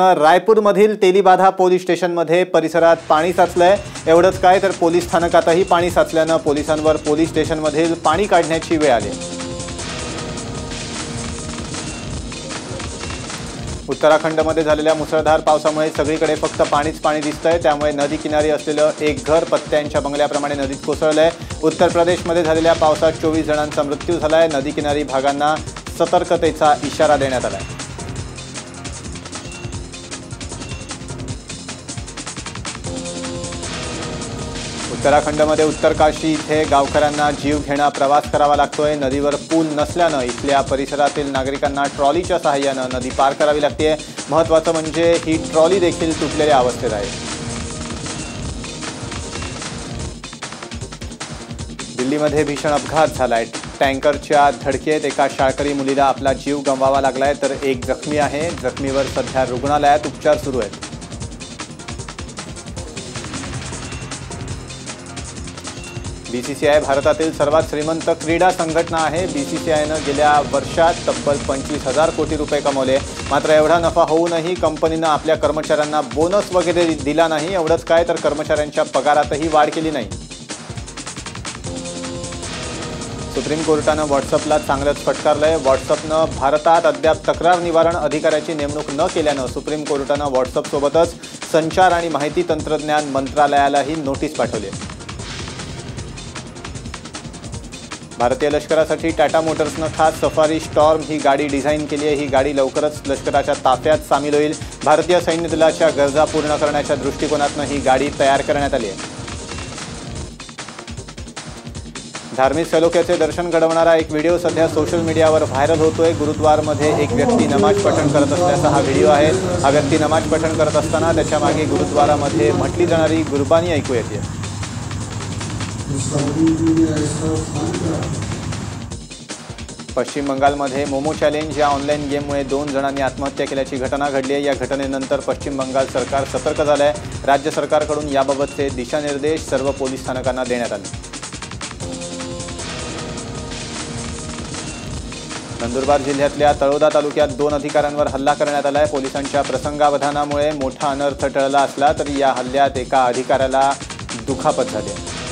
रायपूरमधील तेलीबाधा police स्टेशनमध्ये परिसरात पाणी साचलंय. एवढंच काय तर पोलीस स्थानकातही पाणी साचल्यानं पोलिसांवर पोलीस स्टेशनमधील पाणी काढण्याची वेळ आली. उत्तराखंडमध्ये झालेल्या मुसळधार पावसामुळे सगळीकडे फक्त पाणीच पाणी दिसतंय. त्यामुळे नदी किनारी असलेलं एक घर पत्त्यांच्या बंगल्याप्रमाणे नदीत कोसळलंय. उत्तर प्रदेशमध्ये झालेल्या पावसात चोवीस जणांचा मृत्यू झालाय. नदी किनारी भागांना सतर्कतेचा इशारा देण्यात आला आहे उत्तराखंडमध्ये उत्तरकाशी इथे गावकऱ्यांना जीव घेणा प्रवास करावा लागतोय. नदीवर पूल नसल्यानं इथल्या परिसरातील नागरिकांना ट्रॉलीच्या सहाय्यानं नदी पार करावी लागते महत्वाचं म्हणजे ही ट्रॉली देखील तुटलेल्या अवस्थेत आहे. दिल्लीमध्ये भीषण अपघात झालाय. टँकरच्या धडकेत एका शाळकरी मुलीला आपला जीव गमवावा लागलाय तर एक जखमी आहे. जखमीवर सध्या रुग्णालयात उपचार सुरू आहेत. बी सी सी आय भारतातील सर्वात श्रीमंत क्रीडा संघटना आहे. बी सी सी आयनं गेल्या वर्षात तब्बल पंचवीस हजार कोटी रुपये कमवले. मात्र एवढा नफा होऊनही कंपनीनं आपल्या कर्मचाऱ्यांना बोनस वगैरे दिला नाही. एवढंच काय तर कर्मचाऱ्यांच्या पगारातही वाढ केली नाही. सुप्रीम कोर्टानं व्हॉट्सअपला चांगलंच फटकारलंय. व्हॉट्सअपनं भारतात अद्याप तक्रार निवारण अधिकाऱ्याची नेमणूक न केल्यानं सुप्रीम कोर्टानं व्हॉट्सअपसोबतच संचार आणि माहिती तंत्रज्ञान मंत्रालयालाही नोटीस पाठवली भारतीय लष्करासाठी टाटा मोटर्सनं खास सफारी स्टॉर्म ही गाडी डिझाईन केली आहे. ही गाडी लवकरच लष्कराच्या ताफ्यात सामील होईल. भारतीय सैन्य दलाच्या गरजा पूर्ण करण्याच्या दृष्टिकोनातनं ही गाडी तयार करण्यात आली आहे. धार्मिक सलोख्याचे दर्शन घडवणारा एक व्हिडिओ सध्या सोशल मीडियावर व्हायरल होतोय. गुरुद्वारमध्ये एक व्यक्ती नमाज पठण करत असल्याचा हा व्हिडिओ आहे. हा व्यक्ती नमाज पठण करत असताना त्याच्यामागे गुरुद्वारामध्ये म्हटली जाणारी गुरबानी ऐकू येते. पश्चिम बंगालमध्ये मोमो चॅलेंज या ऑनलाईन गेममुळे दोन जणांनी आत्महत्या केल्याची घटना घडली आहे. या घटनेनंतर पश्चिम बंगाल सरकार सतर्क झालं आहे राज्य सरकारकडून याबाबतचे दिशानिर्देश सर्व पोलीस स्थानकांना देण्यात आले. नंदुरबार जिल्ह्यातल्या तळोदा तालुक्यात दोन अधिकाऱ्यांवर हल्ला करण्यात आला आहे पोलिसांच्या प्रसंगावधानामुळे मोठा अनर्थ टळला असला तरी या हल्ल्यात एका अधिकाऱ्याला दुखापत झाली आहे.